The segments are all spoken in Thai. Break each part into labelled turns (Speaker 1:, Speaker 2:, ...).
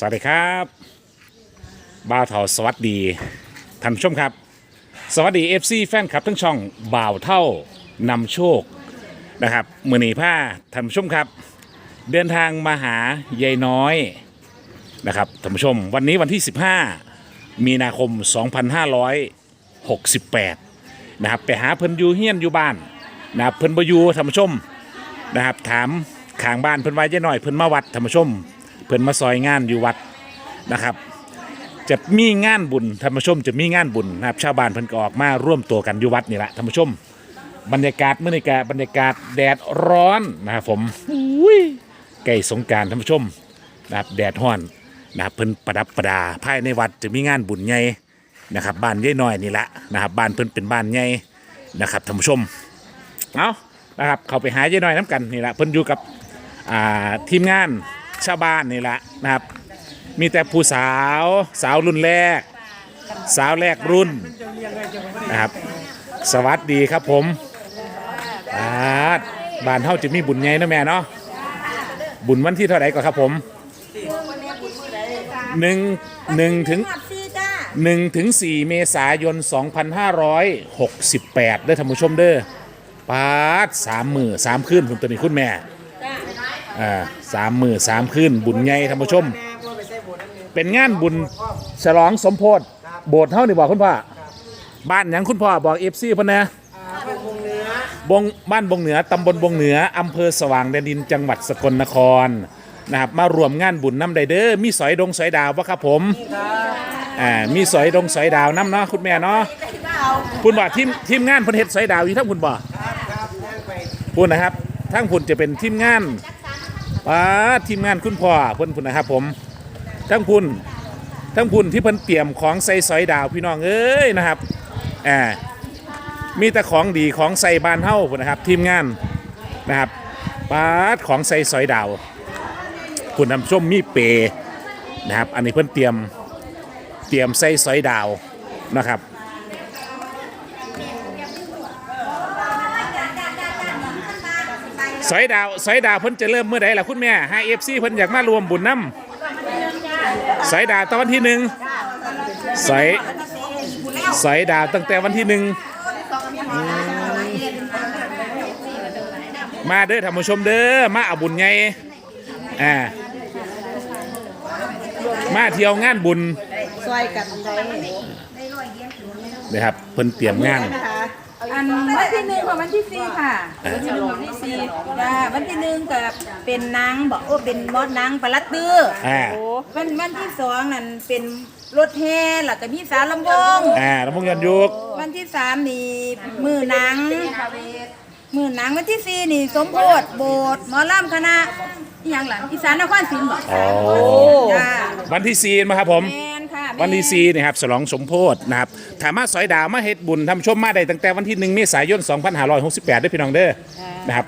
Speaker 1: สวัสดีครับบ่าวเท่าสวัสดีท่านผู้ชมครับ สวัสดี FC แฟนคลับทั้งช่องบ่าวเท่านำโชคนะครับมือหนีผ้าท่านผู้ชมครับ เดินทางมาหายายน้อยนะครับท่านผู้ชม วันนี้วันที่ 15 มีนาคม 2568นะครับไปหาเพิ่นอยู่เฮียนอยู่บ้านนะครับเพิ่นบอยู่ท่านผู้ชมนะครับถามข้างบ้านเพิ่นไว้ยายน้อยเพิ่นมาวัดท่านผู้ชม เพิ่นมาซอยงานอยู่วัดนะครับ จะมีงานบุญท่านผู้ชมจะมีงานบุญนะครับชาวบ้านเพิ่นก็ออกมาร่วมตัวกันอยู่วัดนี่แหละท่านผู้ชม บรรยากาศเมื่อนี้กบรรยากาศแดดร้อนนะครับผมอุ้ยใกล้สงกรารท่านผู้ชมนะครับแดดร้อนนะครับเพิ่นประดับประดาภายในวัดจะมีงานบุญใหญ่นะครับบ้านยายน้อยนี่แหละนะครับบ้านเพิ่นเป็นบ้านใหญ่นะครับท่านผู้ชมเอานะครับ เขาไปหายายน้อยน้ำกันนี่แหละเพิ่นอยู่กับอ่าทีมงาน ชาวบ้านนี่แหละนะครับ มีแต่ผู้สาวสาวรุ่นแรก สาวแรกรุ่นนะครับ สวัสดีครับผมบาดบ้านเฮาจะมีบุญใหญ่นะแม่เนาะบุญวันที่เท่าไหร่ก่อนครับผมหนึ่งหนึ่งถึง
Speaker 2: ห
Speaker 1: นึ่งถึงสี่เมษายน 2568ได้อท่านผู้ชมเด้อปาดสามมือสามคืนคุณตัวนี้คุณแม่ อ่าสามมือสามคืนบุญใหญ่ท่านผู้ชม เป็นงานบุญฉลองสมโพธิโบสถ์เท่านี่บอกคุณพ่อบ้านหยังคุณพ่อบอกเอฟซีพ่นนะบงบ้านบงเหนือตำบลบงเหนืออำเภอสว่างแดนดินจังหวัดสกลนครนะครับมารวมงานบุญน้ำไดเดอร์มีสอยดงสอยดาวปะครับผมอ่ามีสอยดงสอยดาวน้ำเนาะคุณแม่เนาะคุณบอกทีมทีมงานเพิ่นเฮ็ดสอยดาวอยู่ทั้งคุณบ่พูดนะครับทั้งคุณจะเป็นทีมงาน ป้าทีมงานคุณพ่อเพิ่นพุ่นนะครับผม ทั้งพุ่นทั้งพุ่นที่เพิ่นเตรียมของใส่สอยดาวพี่น้องเอ้ยนะครับอ่ามีแต่ของดีของใส่บานเฮ้าพุ่นนะครับทีมงานนะครับปาดของใส่สอยดาวคุณนำส้มมีเปนะครับอันนี้เพิ่นเตรียมเตรียมใส่สอยดาวนะครับ สอยดาวสอยดาวเพิ่นจะเริ่มเมื่อใดล่ะคุณแม่ให้เอฟซีเพิ่นอยากมารวมบุญน้ำสายดาวตอนวันที่หนึ่งสายสายดาวตั้งแต่วันที่หนึ่งอืมมาเด้อท่านผู้ชมเด้อมาเอาบุญไงอ่ามาเที่ยวงานบุญ
Speaker 2: ซอยกันได้
Speaker 1: นะครับเพิ่นเตรียมงาน
Speaker 2: นะคะ
Speaker 3: อันวันที่หนึ่งของวันที่สี่ค่ะวันที่หนึ่งของวันที่สี่
Speaker 2: จ้าวันที่หนึ่งก็เป็นนางบอกโอ้เป็นมอดนางประลัดตื้อ
Speaker 1: อ่า
Speaker 2: โอ้วันวันที่สองนั่นเป็นรถแห่แล้วก็มีสาวลำวง
Speaker 1: อ่าลำพงยันยุก
Speaker 2: วันที่สามนี่มือหนัง มือหนังวันที่สี่นี่สมโพธิโบสถ์หมอลำคณะอหย่างหลังอีสานนครศรีบอก
Speaker 1: อ๋อ
Speaker 2: จ้า
Speaker 1: วันที่สี่มาครับผม
Speaker 2: แมนค่ะแม่
Speaker 1: วันที่สี่นี่ครับฉลองสมโพธินะครับถามมาสอยดาวมาเฮ็ดบุญทำชมมาได้ตั้งแต่วันที่หนึ่งเมษายน 2568ด้วยพี่น้องเด้อนะครับ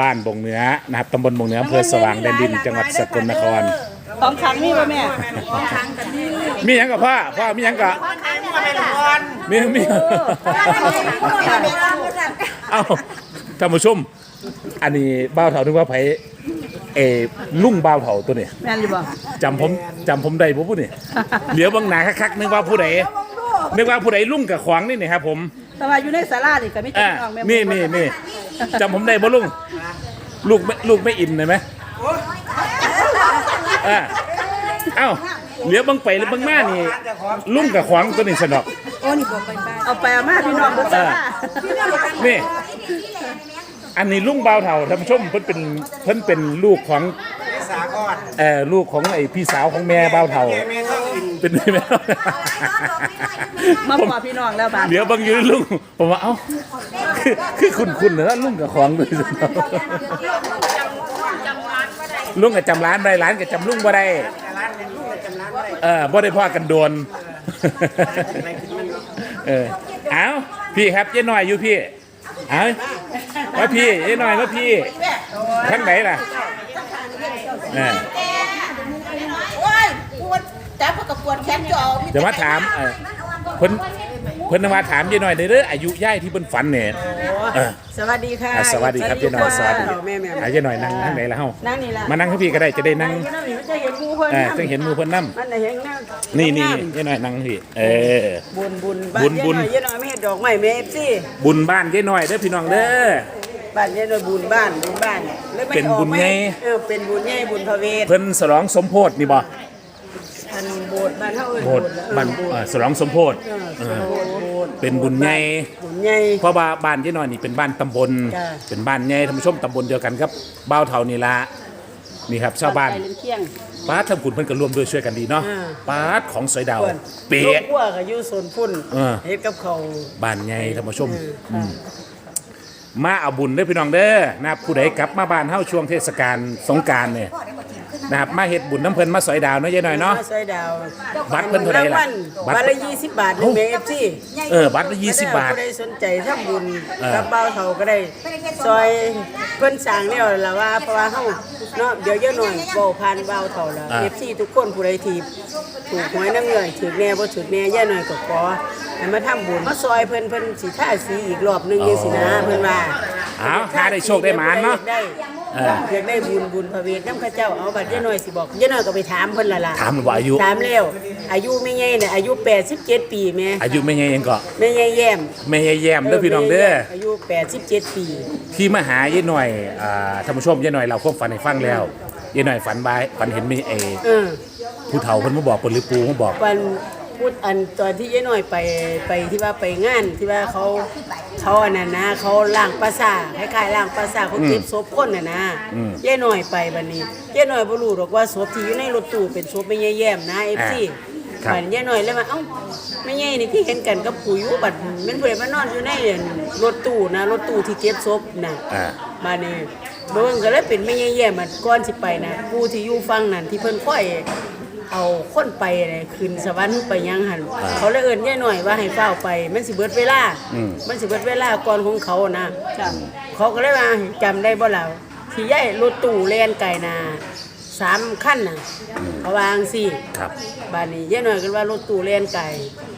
Speaker 1: บ้านบงเหนือนะครับตำบลบงเหนืออำเภอสว่างแดนดิน จังหวัดสกลนคร
Speaker 2: ของขังมีป่ะแม่ของขังกันนี่
Speaker 1: มีหยังกับพ่อพ่อมีหยังกับมีมีเอ้าท่านผู้ชมอันนี้บ้าวเถานึกว่าไผ เออลุงบ้าวเถาตัวนี้
Speaker 2: แม่นหรือเปล่า
Speaker 1: จำผมจำผมได้บ่ผู้นี่ เหลียวเบางหนาคักๆนึกว่าผู้ใดนึกว่าผู้ใดลุงกับขวางนี่นี่ครับผม
Speaker 2: แต่ว่าอยู่ในศาลานี่ก็ไม่ใช่
Speaker 1: อ่า
Speaker 2: น้องแม่
Speaker 1: นี่นี่นี่จำผมได้บ่ลุงลูกไม่ลูกไม่อินเลยไหมอ่าเอ้าเหลียวเบางไปหรือเบางมานี่ลุงกับขวางตัวนี้สนอก
Speaker 2: โอ้นี่บ่ไปบ้านเอาไปเอามาพี่น้องบ่ศาลา
Speaker 1: นี่ อันนี้ลุงเบาวเถ่าท่านผู้ชมเพิ่นเป็นเพิ่นเป็นลูกของเอ่อลูกของไอ้พี่สาวของแม่เบาวเถ่าเป็นแม่
Speaker 2: มาพอพี่น้องแล้วบาด
Speaker 1: เดี๋ยวบางอยืนลุงผมว่าเอ้าคือคือคุณคุณนะลุงกับของด้วยสิลุงกับจำร้านบ่ได้ร้านกับจำลุงบ่ได้เออบ่ได้พ่อกันโดนเออเอาพี่ครับเจ๊หน่อยอยู่พี่เอา ว่าพี่เจ๊หน่อยว่าพี่ทั้งไหนล่ะเนี่ย
Speaker 2: โอ้ยปวดจับกับปวดแขนจอ
Speaker 1: เดี๋ยวมาถามเออเพิ่น พิ่นนึกว่าถามยายหน่อยเด้ออายุยายที่เพิ่นฝันเนี่ยเออ
Speaker 3: สวัสดีค่ะ
Speaker 1: อะสวัสดีครับยายหน่อยสวัสดี
Speaker 3: แม่แม่
Speaker 1: อายายหน่อยนั่งนั่งไหนล่ะเฮา
Speaker 3: นั่งนี่ละ
Speaker 1: มานั่งข้างพี่ก็ได้จะได้นั่ง
Speaker 3: นั่งนี่มันจะเห็นหมูเพิ่น
Speaker 1: เออจังเห็นมือเพิ่นนำ
Speaker 3: มันจะเห็นนั่ง
Speaker 1: นี่นี่ยายหน่อยนั่งพี่เออ
Speaker 3: บุญบุญ
Speaker 1: บุญบุญ
Speaker 3: เย็นหน่อยไม่เห็นดอกไม้แม่เอฟซี
Speaker 1: บุญบ้านยายหน่อยเด้อพี่น้องเด้อ
Speaker 3: บ้านเย็นหน่อยบุญบ้านบุญบ้านแล้วไม่
Speaker 1: เป็น
Speaker 3: ออก
Speaker 1: บุญใหญ่
Speaker 3: เออเป็นบุญใหญ่บุญพระเวท
Speaker 1: เพิ่นฉลองสมโพธินี่บ่
Speaker 3: อันโบสถ์บ้านเฮาเอิ้น
Speaker 1: โพธิบ้านเอ่อฉลองสมโพธิ
Speaker 3: เออโบสถ์โบสถ์
Speaker 1: เป็นบุญใหญ่
Speaker 3: บุญใหญ่
Speaker 1: เพราะว่าบ้านยายหน่อยนี่เป็นบ้านตำบล
Speaker 3: จ้ะ
Speaker 1: เป็นบ้านใหญ่ท่านผู้ชมตำบลเดียวกันครับบ้าวเท่านี่ละนี่ครับชาวบ้าน
Speaker 3: ไปเล่นเที่ยง
Speaker 1: ป้าทำคุณเพิ่นก็ร่วมด้วยช่วยกันดีเนาะ
Speaker 3: อ่า
Speaker 1: ป้าดของสอยดาว
Speaker 3: เพิ่น
Speaker 1: เป๊ะ
Speaker 3: ลูกพวกก็อยู่โซนพุ่น
Speaker 1: เออ
Speaker 3: เฮ็ดกับเขาว
Speaker 1: บ้านใหญ่ท่านผู้ชม
Speaker 3: อืม
Speaker 1: มาเอาบุญเด้อพี่น้องเด้อนะครับผู้ใดกลับมาบ้านเฮาช่วงเทศกาลสงกรารเนี่ย นะครับมาเฮ็ดบุญน้ำเพิ่นมาสอยดาวเนาะยายหน่อยเนาะ
Speaker 3: มซอยดาว
Speaker 1: บัตรเพิ่นเท่าไหร่ล่ะ
Speaker 3: งวัล
Speaker 1: บัตร
Speaker 3: บัตรละ20บาทหนึงแม่ FC
Speaker 1: เออบัตรละ20บาท
Speaker 3: ผู้ใดสนใจทำบุญ
Speaker 1: เออ
Speaker 3: กับเบาเฒ่าก็ได้ซอยเพิ่นสร้างแล้วล่ะว่าเพราะว่าเฮาเนาะเดี๋ยวเยอะหน่อยเว้าผ่านเบาเฒ่าแล้ว FC ทุกคนผู้ใดที่ถูกหวยน้ำเงินถือแน่บ่ถือแน่เยอะหน่อยก็ขอให้มาทำบุญมาซอยเพิ่นเพิ่นสิท่าสีอีกรอบหนึงจังซี่นะเพิ่นว่า
Speaker 1: เอาถ้าได้โชคได้หมานเนาะ
Speaker 3: ได้
Speaker 1: เออ
Speaker 3: อยากได้บุญบุญพระเวทน้ำข้าเจ้าเอาบัตรเยอะหน่อยสิบอกเยอะหน่อยก็ไปถามเพิ่นละล่ะ
Speaker 1: ถามว่าอายุ
Speaker 3: ถามแล้วอายุไม่ใหญ่เนี่ยอายุ87ปีแม่
Speaker 1: อายุไม่ใหญ่ยังก็
Speaker 3: ไม่ใหญ่แย้ม
Speaker 1: ไม่ใหญ่แย้มเด้อพี่น้องเด้อ
Speaker 3: อายุ87ปี
Speaker 1: ที่มาหายายหน่อยอ่าท่านผู้ชมยายหน่อยเราความฝันให้ฟังแล้วยายหน่อยฝันบายฝันเห็นมีไอ้
Speaker 3: เออ
Speaker 1: ผู้เฒ่าเพิ่นมาบอกเพิ่นหรือปูมาบอก
Speaker 3: วันพูดอันตอนที่เยอะหน่อยไปไปที่ว่าไปงานที่ว่าเขา เขาอันนั้นนะเขาล่างปราสาทคล้ายๆล่างปราสาทเขาเก็บศพคนน่ะนะเย่หน่อยไปบัดนี้เย่หน่อยบ่รู้หรอกว่าศพที่อยู่ในรถตู้เป็นศพไม่แย่แย้มนะ FC บัดเย่หน่อยเลยว่าเอ้าไม่แย่นี่ที่เห็นกันกับผู้อยู่บัดแม่นผู้ใดมานอนอยู่ในรถตู้นะรถตู้ที่เก็บศพน่ะ
Speaker 1: อ่า
Speaker 3: มานี่เบิ่งก็เลยเป็นไม่แย่ๆมันก่อนสิไปนะผู้ที่อยู่ฟังนั่นที่เพิ่นค่อย เอาคนไปเลยขึ้นสวรรค์ไปยังหันเขาเลยเอิ้นย่าหน่อยว่าให้เฝ้าไป มันสิเบิดเวลามันสิเบิดเวลาก่อนของเขานะเขาก็เลยว่าจำได้บ่ล่ะที่ย่ายรถตู้แล่นไก่นาสามขั้นน่ะเขาวาจังสิ
Speaker 1: ครับ
Speaker 3: บ้านนี้ย่าหน่อยก็ว่ารถตู้แล่นไก่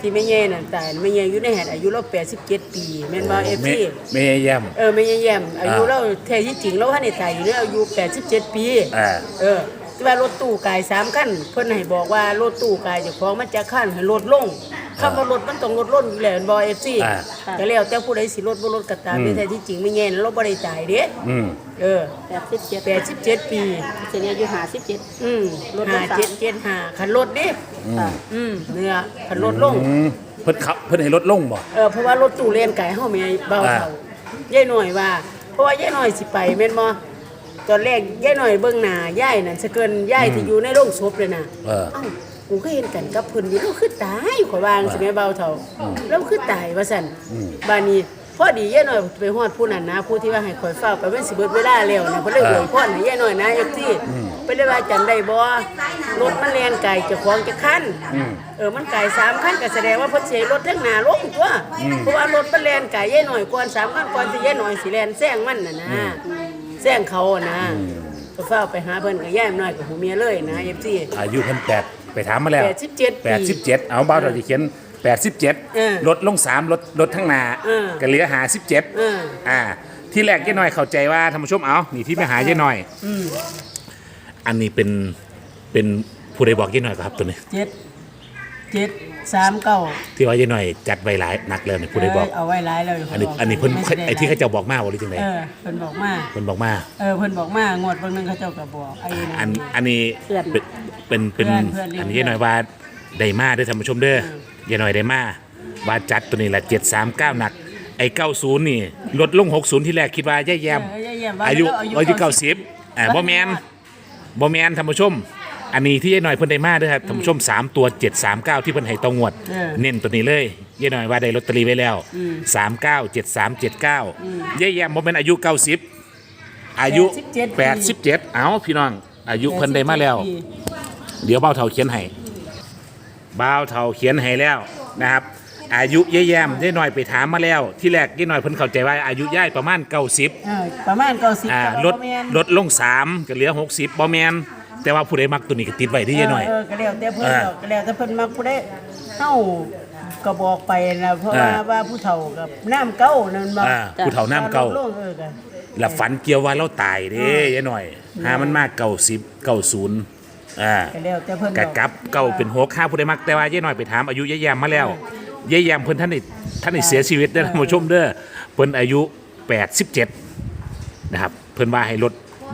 Speaker 3: ที่ไม่แย่นั่นตายไม่แย่อยู่ในแหดอายุเรา87ปีแม่นบ่
Speaker 1: ไม่
Speaker 3: FC
Speaker 1: ไม่ใหญ่แย้ม
Speaker 3: เออไม่แย่มอายุ
Speaker 1: อ่า
Speaker 3: เราแท้ที่จริงเราว่าในตายอยู่แล้วอายุ87 ปี
Speaker 1: อ่า
Speaker 3: เออ ที่ว่ารถตู้กายสามขั้นเพิ่นให้บอกว่ารถตู้กายเจ้าของมันจะขั้นให้ลดลงคำว่ารถมันต้องลดลงอยู่แล้วบ่ FC
Speaker 1: อ่า
Speaker 3: ก็แล้วแต่ผู้ใดสิลดบ่ลดก็ตาม
Speaker 1: อืม
Speaker 3: แต่แท้ที่จริงไม่แย่นเราบ่ได้ตายเด้
Speaker 1: อืม
Speaker 3: เออ
Speaker 4: 87
Speaker 3: 87ปี
Speaker 4: เสียอายุ57
Speaker 3: อืม
Speaker 4: ลดลง
Speaker 3: ห้า
Speaker 4: สาม
Speaker 3: เจ็ดเจ็ดห้าคันลดดิ
Speaker 4: ค่ะ
Speaker 3: อืมเนื้อคันลดลง
Speaker 1: อืมเพิ่นขับเพิ่นให้ลดลงบ่
Speaker 3: เออเพราะว่ารถตู้เล่นไก่เฮาแม่เบาเท่าย่ายหน่อยว่า เพราะว่าย่ายหน่อยสิไปแม่นบ่ ตอนแรกย่ายหน่อยเบิ่งหน้าย่ายนั่นสะเกินย่ายที่อยู่ในโรงศพเลยน่ะ
Speaker 1: เออ
Speaker 3: เอ้ากูก็เห็นกันกับเพิ่นอยู่แล้วคือตายข่อยว่าจังซี่แม่เบาเท่าแล้วคือตายว่าซั่นบ้านนี้พอดีย่ายหน่อยไปฮอดผู้นั้นนะผู้ที่ว่าให้ข่อยเฝ้าไปมันสิเบิดเวลาแล้วนะเพิ่นเลยอวยพรให้ย่ายหน่อยนะจังซี่เพิ่นเลยว่าจำได้บ่รถมันแล่นไกลเจ้าของจะคันเออมันไก่สามขั้นก็แสดงว่าเพิ่นสิให้รถทั้งหน้าลงตัวเพราะว่ารถมันแล่นไก่ย่ายหน่อยก่อนสามขั้นก่อนที่ย่ายหน่อยสิแล่นแซงมันน่ะนะ แซงเขาอะนะก็เฝ้าไปหาเพิ่นก็ย่ายน้อยกับหูเมียเลยนะ FC
Speaker 1: อายุเพิ่นแปดไปถามมาแล้ว
Speaker 3: 87ปี
Speaker 1: 87เอาบ้าวเราจะเขียน
Speaker 3: เออ
Speaker 1: 87 ลดลง 3 ลดลดทั้งหน้า
Speaker 3: เออ
Speaker 1: ก็เหลือหา
Speaker 3: เออ
Speaker 1: 17อ่า ที่แรกยายน้อยเข้าใจว่าท่านผู้ชมเอานี่ที่ไปหายายน้อย อันนี้เป็นเป็นผู้ใดบอกยายน้อยครับตัวนี้
Speaker 3: เจ็ด เจ็ดสามเก้า
Speaker 1: ที่ว่ายายน้อยจัดไว้หลายนักแล้วนี่ผู้ใดบอก
Speaker 3: เเอาไว้หลายแล้ว
Speaker 1: อันนี้อันนี้เพิ่น
Speaker 3: ม่แสดง
Speaker 1: ไอ้ที่เขาเจะบอกมาว่าหรือจังได
Speaker 3: เออเพิ่นบอกมา
Speaker 1: เพิ่นบอกมา
Speaker 3: เออเพิ่นบอกมางวดเบิ่งนึงเขาเจ้าก็บอกไอ้นั่น
Speaker 1: อันอันนี้
Speaker 4: เพื่อน
Speaker 1: เป็นเป็นเป็น
Speaker 3: เพื่อนเพื่อน
Speaker 1: อันนี้ยายน้อยว่าได้มาเด้อท่านผู้ชมเด้อยายน้อยได้มาว่าจัดตัวนี้ละ739หนัก ไอ้90นี่ลดลง60 ที่แรกคิดว่าย่ายแยม
Speaker 3: เออย่าแย้มว่า
Speaker 1: อายุ
Speaker 3: แล้ว
Speaker 1: อายุ90อ่าบ่แม่นบ่แม่นท่านผู้ชม อันนี้ที่ยายน้อยเพิ่นได้มาเด้อครับท่านผู้ชม3ตัว739ที่เพิ่นให้ตองวด
Speaker 3: เออ
Speaker 1: เน้นตัวนี้เลยยายน้อยว่าได้ลอตเตอรี่ไว้แล้ว39 7379ย่ายแยมบ่แม่นอายุ90อายุ87เอ้าพี่น้อง อายุเพิ่นได้มาแล้ว เดี๋ยวเบ้าเท่าเขียนให้บ้าวเท่าเขียนให้แล้วนะครับ อายุย่ายแยมได้หน่อยไปถามมาแล้ว ที่แรกย่ายหน่อยเพิ่นเข้าใจว่าอายุย่ายประมาณ90
Speaker 3: เออประมาณเก้าสิบ
Speaker 1: อ่าลดลดลง 3 ก็เหลือ 60บ่แม่น แต่ว่าผู้ใดมักตัวนี้ก็ติดไว้ที่ย่ายหน่อย
Speaker 3: เออก็แล้วแต่เพิ่น
Speaker 1: เออ
Speaker 3: ดอกก็แล้วแต่เพิ่นมักผู้ใดเฮาก็บอกไปนะเพราะว่า
Speaker 1: อ่า
Speaker 3: ว่าผู้เฒ่ากับน้ำเก้านั่นบ่
Speaker 1: อ่าผู้เฒ่าน้ำเก่า
Speaker 3: ลงเออกัน
Speaker 1: แล้วฝันเกี่ยวว่าเราตายเด้ยายหน่อยหามันมากเก่าสิบเก่าศูนย์อ่า
Speaker 3: ก็แล้วแต่เพิ่น
Speaker 1: กะ
Speaker 3: บอก
Speaker 1: กับเก่าเป็นหัวข้าผู้ใดมักแต่ว่ายายหน่อยไปถามอายุยายแยมมาแล้วยายแยมเพิ่นท่านนี่ท่านนี่เสียชีวิตเด้อท่านผู้ชมเด้อเพิ่นอายุ 87 นะครับ เพิ่นว่าให้ลด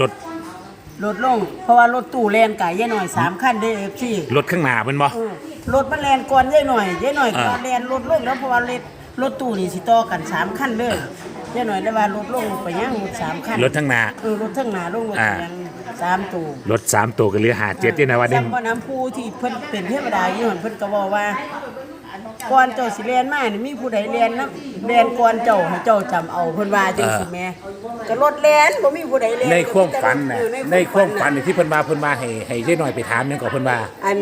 Speaker 1: ลด
Speaker 3: รถลง เพราะว่ารถตู้แล่นไก่ยายหน่อยสามคันเด้อ FC
Speaker 1: ลดข้างหน้าเพิ่นบ่
Speaker 3: เออรถมันแล่นก่อนยายหน่อยยายหน่อยก็
Speaker 1: อ่า
Speaker 3: แล่นรถลงแล้วเพราะว่ารถรถตู้นี่สิต่อกันสามคันเด้อยายหน่อยได้ว่ารถลงไปยังรถสามคัน
Speaker 1: ลดข้างหน้า
Speaker 3: เออรถทั้งหน้าลงรถ
Speaker 1: อ่า
Speaker 3: ยังสามตู้
Speaker 1: ลดสามตัวก็เหลือหาเจ็ดที่นะว่านี่
Speaker 3: จำว่าน้ำผู้ที่เพิ่นเป็นเทวดาอยู่หั่นเพิ่นก็บอกว่า ก่อนเจ้าสิเรียนมานี่มีผู้ใดเรียนนำเรียนก่อนเจ้าให้เจ้าจำเอาเพิ่นว่าจังซี่แหม่ก็รถแล่นบ่มีผู้ใดเรียน
Speaker 1: ในความฝันน่ะ
Speaker 3: เออ
Speaker 1: ในความฝัน
Speaker 3: น่ะ
Speaker 1: นี่ที่เพิ่นมาเพิ่นมาให้ให้ยายหน่อยไปถามหยังก็เพิ่นว่า
Speaker 3: อัน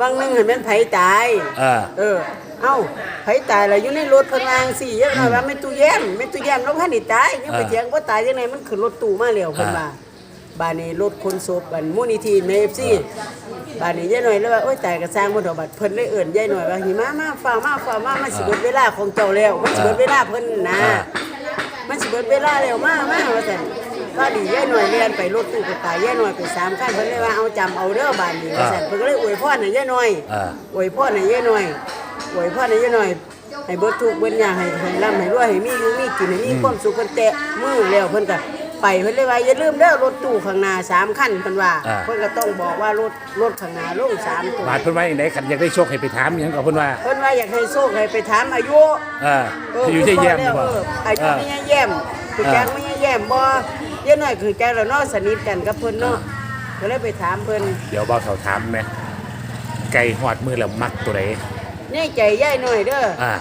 Speaker 3: บางนึงเห็นแม่นไผตาย
Speaker 1: เออ
Speaker 3: เออ เอ้าไผตายแล้วอยู่ในรถเพิ่นวาจั่งซี่ยังน้อยว่าแม่นตู้แย้มแม่นตู้แย้มแล้วพันนี่ตายยังไป
Speaker 1: เออ
Speaker 3: เถียงบ่ตายจังไดมันขึ้นรถตู้มาแล้วเพิ่น
Speaker 1: อ่า
Speaker 3: ว่า บ้านนี้รถคนศพอันมูลนิธิเมฟซี่บ้านนี้ยายหน่อยเลยว่าโอ้ยตายก็สร้างบ่ดอกบัดเพิ่นเลยเอิ้นยายหน่อยว่าหิมามาฟ้ามาฟ้ามามันสิเบิดเวลาของเจ้าแล้วมันสิเบิดเวลาเพิ่นนะ
Speaker 1: อ่า
Speaker 3: มันสิเบิดเวลาแล้วมามาว่าซั่นก็ดียายหน่อยเรียนไปรถตู้ก็ตายยายหน่อยไปสามคันเพิ่นเลยว่าเอาจำเอาเด้อบ้านนี้ว่าซั่นเพิ่นก็เลยอวยพรให้ยายหน่อย
Speaker 1: อ่า
Speaker 3: อวยพรให้ยายหน่อยอวยพรให้ยายหน่อยให้เบิดทุกข์เบิดยากให้ให้ร่ำให้รวยให้มีอยู่มีกินให้มีความสุขเพิ่นแตะมือแล้วเพิ่นก็ ไปเพิ่นเลยว่าอย่าลืมเด้อรถตู้ข้างหน้าสามคันเพิ่นว่า
Speaker 1: อ่า
Speaker 3: เพิ่นก็ต้องบอกว่ารถรถข้างหน้าลงสามตัว
Speaker 1: บาดเพิ่นว่าอย่างไรขันอยากได้โชคให้ไปถามหยังก็เพิ่นว่า
Speaker 3: เพิ่นว่าอยากให้โชคให้ไปถามอายุ
Speaker 1: เอออายุยายแยมนี่บ่
Speaker 3: เอออายุ
Speaker 1: เออ
Speaker 3: ไม่แย่มคือจักไม่แย่มบ่เยอะหน่อยคือจักแล้วเนาะสนิทกันกับเพิ่นเนาะก็เลยไปถามเพิ่น
Speaker 1: เดี๋ยวบ่าวเขาถามแหมไก่หอดมือแล้วมักตัวใด
Speaker 3: แน่ใจยายหน่อยเด้อ
Speaker 1: อ่า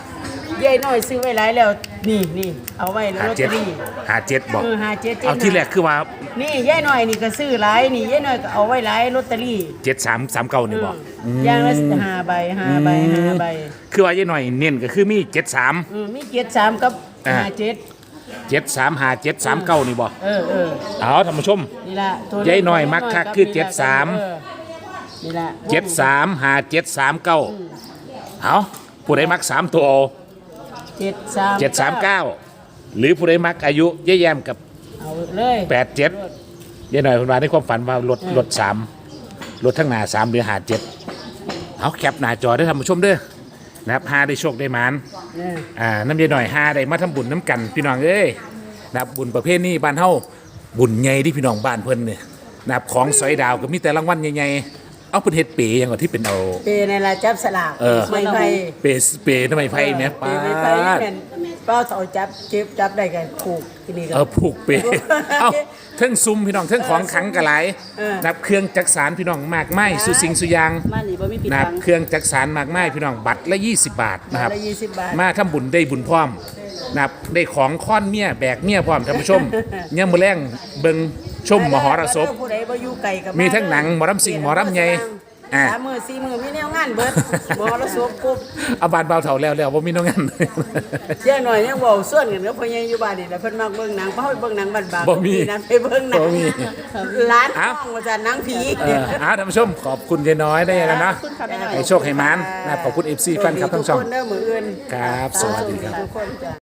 Speaker 3: ยายหน่อยซื้อไว้หลายแล้ว นี่นี่เอาไว้แล้ว
Speaker 1: หา
Speaker 3: ลอต
Speaker 1: เจ็
Speaker 3: เต
Speaker 1: ด
Speaker 3: อรี่
Speaker 1: หาเจ็ดบอก
Speaker 3: เออหาเจ็ดเจ็ด
Speaker 1: เอาที่แรกคือว่า
Speaker 3: นี่ยายหน่อยนี่ก็ซื้อหลายนี่ยายหน่อยก็เอาไว้หลายลอตเตอรี่
Speaker 1: เจ็ดสามสามเก้านี่บอก
Speaker 3: อืมอย่างละห้าใบห้าใบห้าใบ
Speaker 1: คือว่ายายหน่อยเน้นก็คือมีเจ็ดสาม
Speaker 3: อืมมีเจ็ดสามกับ
Speaker 1: อ่า
Speaker 3: ห้าเจ็ด
Speaker 1: เจ็ดสามหาเจ็ดสามเก้านี่บอก
Speaker 3: เออเออ
Speaker 1: เอาท่านผู้ชม
Speaker 3: นี่ละตัวยา
Speaker 1: ยหน่อยมักคักคือเจ็ดสาม
Speaker 3: เออนี่ละ
Speaker 1: เจ็ดสามหาเจ็ดสามเก้าเอาผู้ใดมักสามตัวเอา
Speaker 3: เจ็ดสาม
Speaker 1: เจ็ดสามเก้าหรือผู้ใดมักอายุยายแยมกับ
Speaker 3: เอาเลย
Speaker 1: แปดเจ็ดยายหน่อยคนมาในความฝันว่ารถ
Speaker 3: อืม
Speaker 1: รถสามรถทั้งหน้าสามหรือหาเจ็ดเอาแคปหน้าจอได้อท่านผู้ชมเด้อนะครับหาได้โชคได้หมาน
Speaker 3: เออ
Speaker 1: อ่าน้ำยายหน่อยหาได้มาทำบุญน้ำกันพี่น้องเอ้ยนะครับบุญประเภทนี้บ้านเฮาบุญใหญ่ที่พี่น้องบ้านเพิ่นเนี่ยนะครับของสอยดาวก็มีแต่รางวัลใหญ่ๆ เอาเพิ่นเฮ็ดเป๋อย่างว่าที่เป็นเอา
Speaker 3: เปในละจับสลาก
Speaker 1: เออ
Speaker 3: ไม่ไผ่
Speaker 1: เป๋เป๋ทำไมไพ่แม่
Speaker 3: เป
Speaker 1: ป้า
Speaker 3: ไม่ไผ่
Speaker 1: ด
Speaker 3: แม่นเป้าเอาจับเจ็บจับได้กันผูกที่นี่ก็
Speaker 1: เออผูกเป๋เอ้าเทิงซุ่มพี่น้องเทิงของขังกระไร
Speaker 3: เออ
Speaker 1: นะครับเครื่องจักสารพี่น้องมากไม้สุสิงสุยาง
Speaker 4: บ้านนี้บ่มีปิด
Speaker 1: นะครับ
Speaker 4: บัง
Speaker 1: เครื่องจักสารมากไม้พี่น้องบัตรละ 20 บาทนะครับ
Speaker 3: ละยี่สิบบาท
Speaker 1: มาทำบุญได้บุญพร้อมนะครับได้ของค้อนเมียแบกเมียพร้อมท่านผู้ชม เนี่ยามมือแรงเบิง ชมมหรสพ
Speaker 3: ผู้ใดบ่อยู่ไกลกับ
Speaker 1: มีทั้งหนังหมอรำซิ่งหมอรำใหญ่อ่า
Speaker 3: สามมือสี่มือมีแนวงานเบิดหมอระสบปุ๊บ
Speaker 1: เอาบานเบาเถ่าแล้วแล้วว่ามีน้องงาน
Speaker 3: เสียหน่อยยังเว้าส่วนกันกับพ่อใหญ่อยู่บ้านนี่แหละเพิ่นมักเบิ่งหนังเพราะเบิ่งหนังบ้านบาง
Speaker 1: บ่มี
Speaker 3: นั้นไปเบิ่งหนัง
Speaker 1: บ่มี
Speaker 3: ร้าน
Speaker 1: เอ้า
Speaker 3: ห้องว่าจะหนังผี
Speaker 1: เออเอาท่านผู้ชมขอบคุณยายน้อยได้แล้วเนาะ
Speaker 4: ขอบคุณค่ะแม่หน่อย
Speaker 1: ให้โชคให้มันนะครับขอบคุณเอฟซีแฟนคลับทั้งช่อง
Speaker 3: ทุกคนเด้อมื้ออื่น
Speaker 1: ครับ สวัสดีครับ
Speaker 3: ทุกคนจ้ะ